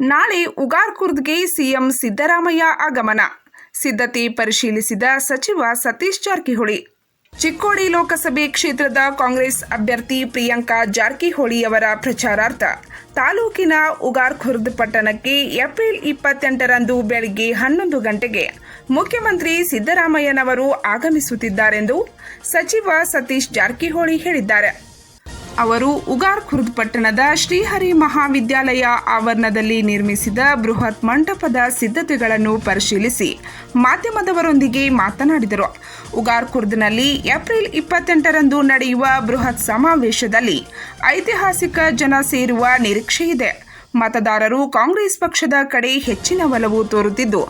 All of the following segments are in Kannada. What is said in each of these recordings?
ನಾಳೆ ಉಗಾರ್ಕುರ್ದ್ಗೆ ಸಿಎಂ ಸಿದ್ದರಾಮಯ್ಯ ಆಗಮನ. ಸಿದ್ಧತೆ ಪರಿಶೀಲಿಸಿದ ಸಚಿವ ಸತೀಶ್ ಜಾರಕಿಹೊಳಿ. ಚಿಕ್ಕೋಡಿ ಲೋಕಸಭೆ ಕ್ಷೇತ್ರದ ಕಾಂಗ್ರೆಸ್ ಅಭ್ಯರ್ಥಿ ಪ್ರಿಯಾಂಕಾ ಜಾರಕಿಹೊಳಿ ಅವರ ಪ್ರಚಾರಾರ್ಥ ತಾಲೂಕಿನ ಉಗಾರ್ಖುರ್ದ್ ಪಟ್ಟಣಕ್ಕೆ ಏಪ್ರಿಲ್ ಇಪ್ಪತ್ತೆಂಟರಂದು ಬೆಳಗ್ಗೆ ಹನ್ನೊಂದು ಗಂಟೆಗೆ ಮುಖ್ಯಮಂತ್ರಿ ಸಿದ್ದರಾಮಯ್ಯನವರು ಆಗಮಿಸುತ್ತಿದ್ದಾರೆಂದು ಸಚಿವ ಸತೀಶ್ ಜಾರಕಿಹೊಳಿ ಹೇಳಿದ್ದಾರೆ. ಅವರು ಉಗಾರ್ ಖುರ್ದ್ ಪಟ್ಟಣದ ಶ್ರೀಹರಿ ಮಹಾವಿದ್ಯಾಲಯ ಆವರಣದಲ್ಲಿ ನಿರ್ಮಿಸಿದ ಬೃಹತ್ ಮಂಟಪದ ಸಿದ್ಧತೆಗಳನ್ನು ಪರಿಶೀಲಿಸಿ ಮಾಧ್ಯಮದವರೊಂದಿಗೆ ಮಾತನಾಡಿದರು. ಉಗಾರ್ ಖುರ್ದ್ನಲ್ಲಿ ಏಪ್ರಿಲ್ ಇಪ್ಪತ್ತೆಂಟರಂದು ನಡೆಯುವ ಬೃಹತ್ ಸಮಾವೇಶದಲ್ಲಿ ಐತಿಹಾಸಿಕ ಜನ ಸೇರುವ ನಿರೀಕ್ಷೆಯಿದೆ ಮತದಾರರು ಕಾಂಗ್ರೆಸ್ ಪಕ್ಷದ ಕಡೆ ಹೆಚ್ಚಿನ ಒಲವು ತೋರುತ್ತಿದ್ದು,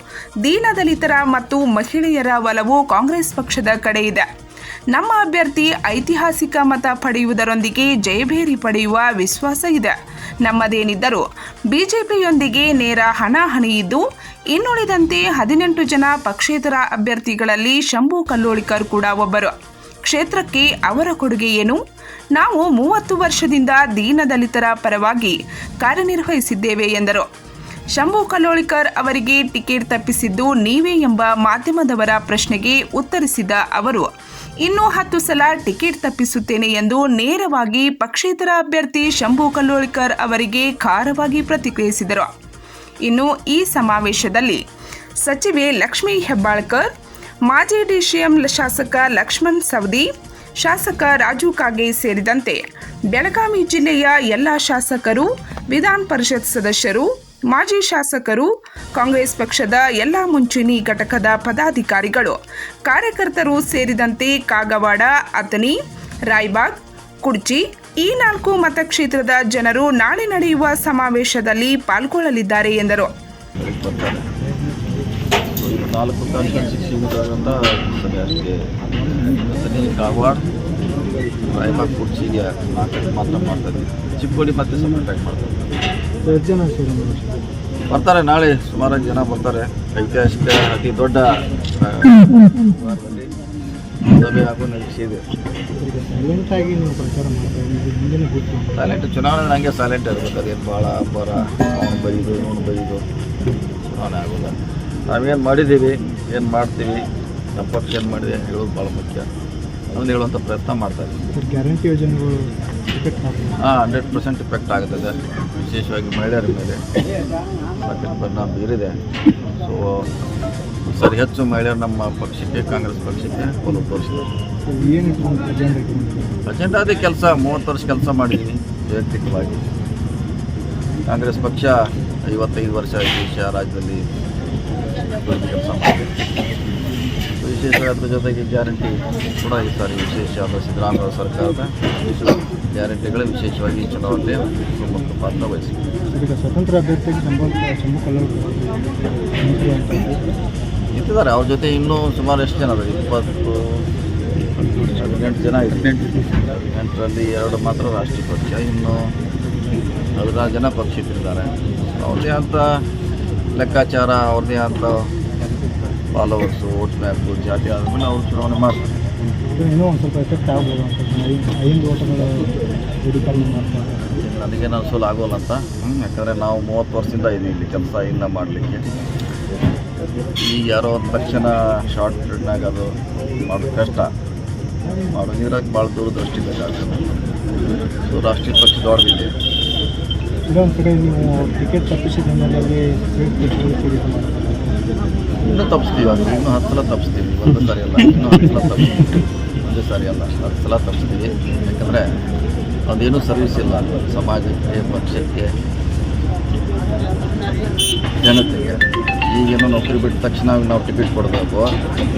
ದೀನದಲಿತರ ಮತ್ತು ಮಹಿಳೆಯರ ಒಲವು ಕಾಂಗ್ರೆಸ್ ಪಕ್ಷದ ಕಡೆ ಇದೆ. ನಮ್ಮ ಅಭ್ಯರ್ಥಿ ಐತಿಹಾಸಿಕ ಮತ ಪಡೆಯುವುದರೊಂದಿಗೆ ಜಯಭೇರಿ ಪಡೆಯುವ ವಿಶ್ವಾಸ ಇದೆ. ನಮ್ಮದೇನಿದ್ದರೂ ಬಿಜೆಪಿಯೊಂದಿಗೆ ನೇರ ಹಣಾಹಣಿ ಇದ್ದು ಇನ್ನುಳಿದಂತೆ ಹದಿನೆಂಟು ಜನ ಪಕ್ಷೇತರ ಅಭ್ಯರ್ಥಿಗಳಲ್ಲಿ ಶಂಭು ಕಲ್ಲೋಳಿಕರ್ ಕೂಡ ಒಬ್ಬರು. ಕ್ಷೇತ್ರಕ್ಕೆ ಅವರ ಕೊಡುಗೆ ಏನು? ನಾವು ಮೂವತ್ತು ವರ್ಷದಿಂದ ದೀನದಲಿತರ ಪರವಾಗಿ ಕಾರ್ಯನಿರ್ವಹಿಸಿದ್ದೇವೆ ಎಂದರು. ಶಂಭು ಕಲ್ಲೋಳಿಕರ್ ಅವರಿಗೆ ಟಿಕೆಟ್ ತಪ್ಪಿಸಿದ್ದು ನೀವೇ ಎಂಬ ಮಾಧ್ಯಮದವರ ಪ್ರಶ್ನೆಗೆ ಉತ್ತರಿಸಿದ ಅವರು ಇನ್ನೂ ಹತ್ತು ಸಲ ಟಿಕೆಟ್ ತಪ್ಪಿಸುತ್ತೇನೆ ಎಂದು ನೇರವಾಗಿ ಪಕ್ಷೇತರ ಅಭ್ಯರ್ಥಿ ಶಂಭು ಕಲ್ಲೋಳ್ಕರ್ ಅವರಿಗೆ ಖಾರವಾಗಿ ಪ್ರತಿಕ್ರಿಯಿಸಿದರು. ಇನ್ನು ಈ ಸಮಾವೇಶದಲ್ಲಿ ಸಚಿವೆ ಲಕ್ಷ್ಮೀ ಹೆಬ್ಬಾಳ್ಕರ್, ಮಾಜಿ ಡಿಸಿಎಂ ಶಾಸಕ ಲಕ್ಷ್ಮಣ್ ಸವದಿ, ಶಾಸಕ ರಾಜು ಕಾಗೆ ಸೇರಿದಂತೆ ಬೆಳಗಾವಿ ಜಿಲ್ಲೆಯ ಎಲ್ಲ ಶಾಸಕರು, ವಿಧಾನ ಪರಿಷತ್ ಸದಸ್ಯರು ಮಾಜಿ ಶಾಸಕರು ಕಾಂಗ್ರೆಸ್ ಪಕ್ಷದ ಎಲ್ಲ ಮುಂಚೂಣಿ ಘಟಕದ ಪದಾಧಿಕಾರಿಗಳು, ಕಾರ್ಯಕರ್ತರು ಸೇರಿದಂತೆ ಕಾಗವಾಡ, ಅಥಣಿ, ರಾಯ್ಬಾಗ್, ಕುಡ್ಚಿ ಈ ನಾಲ್ಕು ಮತಕ್ಷೇತ್ರದ ಜನರು ನಾಳೆ ನಡೆಯುವ ಸಮಾವೇಶದಲ್ಲಿ ಪಾಲ್ಗೊಳ್ಳಲಿದ್ದಾರೆ ಎಂದರು. ನಾಲ್ಕು ರಾಯಬಾಗ್ ಚಿಕ್ಕೋಡಿ ಮತ್ತೆ ಸಪ್ರೇಟಾಗಿ ಮಾಡ್ತಾರೆ. ಬರ್ತಾರೆ, ನಾಳೆ ಸುಮಾರು ಜನ ಬರ್ತಾರೆ. ಐತಿಹಾಸಿಕ ಅತಿ ದೊಡ್ಡ ಸೈಲೆಂಟ್ ಚುನಾವಣೆ ನನಗೆ ಸೈಲೆಂಟ್ ಇರ್ಬೇಕು. ಅದೇನು ಭಾಳ ಅಬ್ಬರ, ಅವನು ಬೈದು ಇವನು ಬೈದು ಚುನಾವಣೆ ಆಗೋಲ್ಲ. ನಾವೇನು ಮಾಡಿದ್ದೀವಿ, ಏನು ಮಾಡ್ತೀವಿ ನಮ್ಮ ಪಕ್ಷ ಏನು ಮಾಡಿದೆ, ಹೇಳೋದು ಭಾಳ ಮುಖ್ಯ. ಅದನ್ನು ಹೇಳುವಂಥ ಪ್ರಯತ್ನ ಮಾಡ್ತಾ ಇದ್ದೀವಿ ಗ್ಯಾರಂಟಿ ಯೋಜನೆಗಳು ಹಾಂ ಹಂಡ್ರೆಡ್ ಪರ್ಸೆಂಟ್ ಇಫೆಕ್ಟ್ ಆಗುತ್ತದೆ ವಿಶೇಷವಾಗಿ ಮಹಿಳೆಯರ ಮೇಲೆ ಅದಕ್ಕೆ ಪರಿಣಾಮ ಬೀರಿದೆ. ಸೊ ಸರಿ ಹೆಚ್ಚು ಮಹಿಳೆಯರು ನಮ್ಮ ಪಕ್ಷಕ್ಕೆ ಕಾಂಗ್ರೆಸ್ ಪಕ್ಷಕ್ಕೆ ಒಲವು ತೋರಿಸಿದ್ದಾರೆ. ಅಜೆಂಡಾ ಅದೇ ಕೆಲಸ ಮೂವತ್ತು ವರ್ಷ ಕೆಲಸ ಮಾಡಿದ್ದೀನಿ ವೈಯಕ್ತಿಕವಾಗಿ. ಕಾಂಗ್ರೆಸ್ ಪಕ್ಷ ಐವತ್ತೈದು ವರ್ಷ ಈ ದೇಶ ರಾಜ್ಯದಲ್ಲಿ ಕೆಲಸ ಮಾಡಿದೆ. ವಿಶೇಷ ಅದ್ರ ಜೊತೆಗೆ ಗ್ಯಾರಂಟಿ ಕೂಡ ಇರ್ತಾರೆ ವಿಶೇಷ ಸಿದ್ದರಾಮಯ್ಯ ಸರ್ಕಾರದ ಗ್ಯಾರಂಟಿಗಳು ವಿಶೇಷವಾಗಿ ಚುನಾವಣೆ ಪ್ರಮುಖ ಪಾತ್ರ ವಹಿಸಿದೆ ಸ್ವತಂತ್ರ ಅಭ್ಯರ್ಥಿಗೆ ಅವ್ರ ಜೊತೆ ಇನ್ನೂ ಸುಮಾರು ಎಷ್ಟು ಜನ ಅದಾರೆ ಇಪ್ಪತ್ತು ಹದಿನೆಂಟು ಜನ ಹದಿನೆಂಟು ಹದಿನೆಂಟರಲ್ಲಿ ಎರಡು ಮಾತ್ರ ರಾಷ್ಟ್ರೀಯ ಪಕ್ಷ ಇನ್ನು ಹದಿನಾರು ಜನ ಪಕ್ಷಿಟ್ಟಿದ್ದಾರೆ ಅವ್ರದ್ದೇ ಅಂತ ಲೆಕ್ಕಾಚಾರ ಅವ್ರದ್ದೇ ಅಂತ ಫಾಲೋವರ್ಸು ವೋಟ್ ಬ್ಯಾಂಕು ಜಾತಿ ಆದಮೇಲೆ ಅವ್ರು ಚುನಾವಣೆ ಮಾಡ್ತಾರೆ ಇದು ಇನ್ನೂ ಒಂದು ಸ್ವಲ್ಪ ಎಫೆಕ್ಟ್ ಆಗ್ಬೋದು ಅಂತ ಐದು ಓಟಗಳ ದೃಢೀಕರಣ ಮಾಡ್ತಾರೆ ಅನ್ಸೋಲು ಆಗೋಲ್ಲ ಅಂತ ಯಾಕಂದರೆ ನಾವು ಮೂವತ್ತು ವರ್ಷದಿಂದ ಇದೀವಿ ಇಲ್ಲಿ ಕೆಲಸ ಇನ್ನ ಮಾಡಲಿಕ್ಕೆ ಈಗ ಯಾರೋ ಒಂದು ತಕ್ಷಣ ಶಾರ್ಟ್ ಪೀರಿಯಡ್ನಾಗ ಅದು ಮಾಡೋದು ಕಷ್ಟ ಮಾಡೋದು ಬಹಳ ಭಾಳ ದೂರದೃಷ್ಟಿ ಬೇಕಾಗ್ತದೆ ಸೊ ರಾಷ್ಟ್ರೀಯ ಪಕ್ಷ ದೊಡ್ಡದಿದೆ ಇದೊಂದು ಕಡೆ ನೀವು ಟಿಕೆಟ್ ತಪ್ಪಿಸಿದ ಹಿನ್ನೆಲೆಯಲ್ಲಿ ಇನ್ನೂ ತಪ್ಪಿಸ್ತೀವಿ ಅದು. ಇನ್ನೂ ಹತ್ತು ಸಲ ತಪ್ಪಿಸ್ತೀವಿ ಒಂದು ಸಾರಿ ಅಲ್ಲ. ಇನ್ನೂ ಹತ್ತು ಸಲ ತಪ್ಪಿಸ್ತೀವಿ ಒಂದೇ ಸಾರಿ ಅಲ್ಲ. ಹತ್ತು ಸಲ ತಪ್ಪಿಸ್ತೀವಿ ಯಾಕಂದರೆ ಅದೇನೂ ಸರ್ವಿಸ್ ಇಲ್ಲ ಸಮಾಜಕ್ಕೆ, ಪಕ್ಷಕ್ಕೆ, ಜನತೆಗೆ. ಈಗೇನೋ ನೌಕರಿ ಬಿಟ್ಟ ತಕ್ಷಣ ನಾವು ಟಿಕೆಟ್ ಕೊಡಬೇಕು.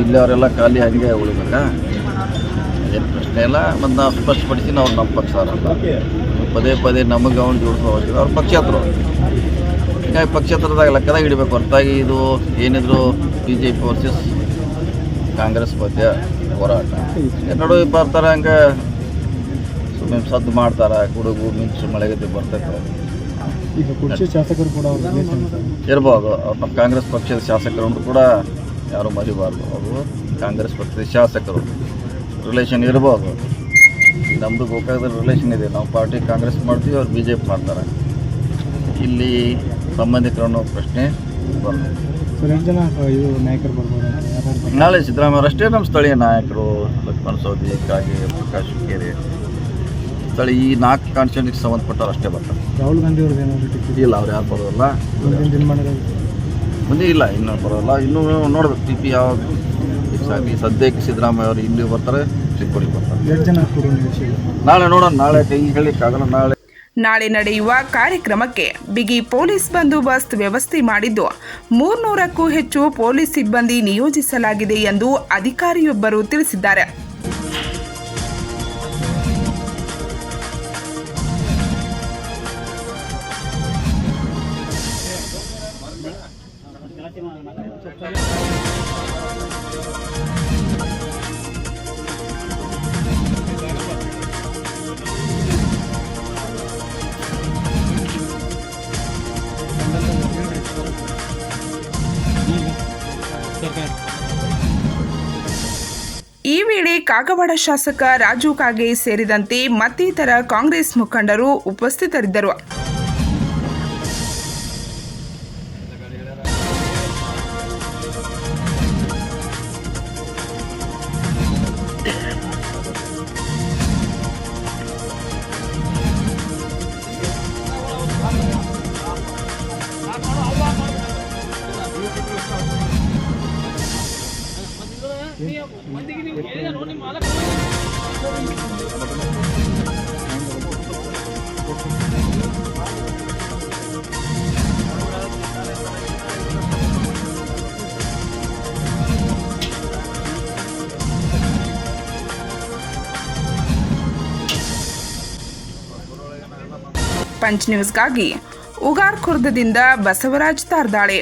ಇಲ್ಲಿ ಅವರೆಲ್ಲ ಖಾಲಿ ಹಾಗೆ ಉಳಿಬೇಕಾ? ಏನು ಪ್ರಶ್ನೆ ಇಲ್ಲ. ಮತ್ತು ನಾವು ಸ್ಪಷ್ಟಪಡಿಸಿ ನಾವು ನಮ್ಮ ಪಕ್ಷ ಪದೇ ಪದೇ ನಮಗೆ ಅವ್ನು ಜೋಡಿಸೋ ಅವಶ್ಯಕತೆ ಅವ್ರ ಪಕ್ಷೇತರು. ಹೀಗಾಗಿ ಪಕ್ಷೇತರದಾಗ ಲೆಕ್ಕದಾಗ ಇಡಬೇಕು ಹೊರತಾಗಿ ಇದು ಏನಿದ್ರು B J P versus Congress ಮಧ್ಯ ಹೋರಾಟ. ನೋಡು ಬರ್ತಾರೆ ಹಂಗೆ ಸುಮ್ಮನೆ ಸದ್ದು ಮಾಡ್ತಾರೆ. ಗುಡುಗು ಮಿಂಚು ಮಳೆಗದ್ದೆ ಬರ್ತೈತೆ. ಶಾಸಕರು ಕೂಡ ಇರ್ಬೋದು. ಅವ್ರು ನಮ್ಮ ಕಾಂಗ್ರೆಸ್ ಪಕ್ಷದ ಶಾಸಕರು ಕೂಡ ಯಾರು ಮರಿಬಾರ್ದು. ಅವರು ಕಾಂಗ್ರೆಸ್ ಪಕ್ಷದ ಶಾಸಕರು. ರಿಲೇಷನ್ ಇರ್ಬೋದು. ನಮ್ಮದು ಗೋಕಾಕದಲ್ಲಿ ರಿಲೇಷನ್ ಇದೆ. ನಾವು ಪಾರ್ಟಿ ಕಾಂಗ್ರೆಸ್ ಮಾಡ್ತೀವಿ ಅವ್ರು ಬಿ ಜೆ ಪಿ ಮಾಡ್ತಾರೆ. ಇಲ್ಲಿ ಸಂಬಂಧಿಕರು ಅನ್ನೋ ಪ್ರಶ್ನೆ ಬರ್ಬೋದು ನಾಳೆ ಸಿದ್ದರಾಮಯ್ಯ ಅಷ್ಟೇ ನಮ್ಮ ಸ್ಥಳೀಯ ನಾಯಕರು ಲಕ್ಷ್ಮಣ ಸೌದಿ ಕಾಗೆ ಪ್ರಕಾಶ್ ಕೇರಿ. ಸ್ಥಳೀಯ ಈ ನಾಲ್ಕು ಕಾನ್ಸ್ಟಿಟ್ಯೂನ್ಸಿಗೆ ಸಂಬಂಧಪಟ್ಟವ್ರು ಅಷ್ಟೇ ಬರ್ತಾರೆ. ರಾಹುಲ್ ಗಾಂಧಿ ಅವ್ರದ್ದು ಇಲ್ಲ ಅವ್ರು ಯಾರು ಬರೋಲ್ಲ. ಮುಂದೆ ಇಲ್ಲ ಇನ್ನೂ ಬರೋಲ್ಲ. ಇನ್ನೂ ನೋಡ್ಬೇಕು ಟಿ ಪಿ ಯಾವಾಗ ಆಗಿ ಸದ್ಯಕ್ಕೆ ಸಿದ್ದರಾಮಯ್ಯ ಅವರು ಇಲ್ಲಿ ಬರ್ತಾರೆ ಚಿಕ್ಕೋಡಿ ಬರ್ತಾರೆ. ನಾಳೆ ನೋಡೋಣ ನಾಳೆ ಕೈ ಹೇಳಿಕ್ಕಾಗಲ್ಲ ನಾಳೆ. ನಾಳೆ ನಡೆಯುವ ಕಾರ್ಯಕ್ರಮಕ್ಕೆ ಬಿಗಿ ಪೊಲೀಸ್ ಬಂದೋಬಸ್ತ್ ವ್ಯವಸ್ಥೆ ಮಾಡಿದ್ದು ಮೂರ್ನೂರಕ್ಕೂ ಹೆಚ್ಚು ಪೊಲೀಸ್ ಸಿಬ್ಬಂದಿ ನಿಯೋಜಿಸಲಾಗಿದೆ ಎಂದು ಅಧಿಕಾರಿಯೊಬ್ಬರು ತಿಳಿಸಿದ್ದಾರೆ. ವೇಳೆ ಕಾಗವಾಡ ಶಾಸಕ ರಾಜು ಕಾಗೆ ಸೇರಿದಂತೆ ಮತ್ತಿತರ ಕಾಂಗ್ರೆಸ್ ಮುಖಂಡರು ಉಪಸ್ಥಿತರಿದ್ದರು. ಪಂಚ್ ನ್ಯೂಸ್ಗಾಗಿ ಉಗಾರ್ ಖುರ್ದದಿಂದ ಬಸವರಾಜ್ ತಾರ್ದಾಳೆ.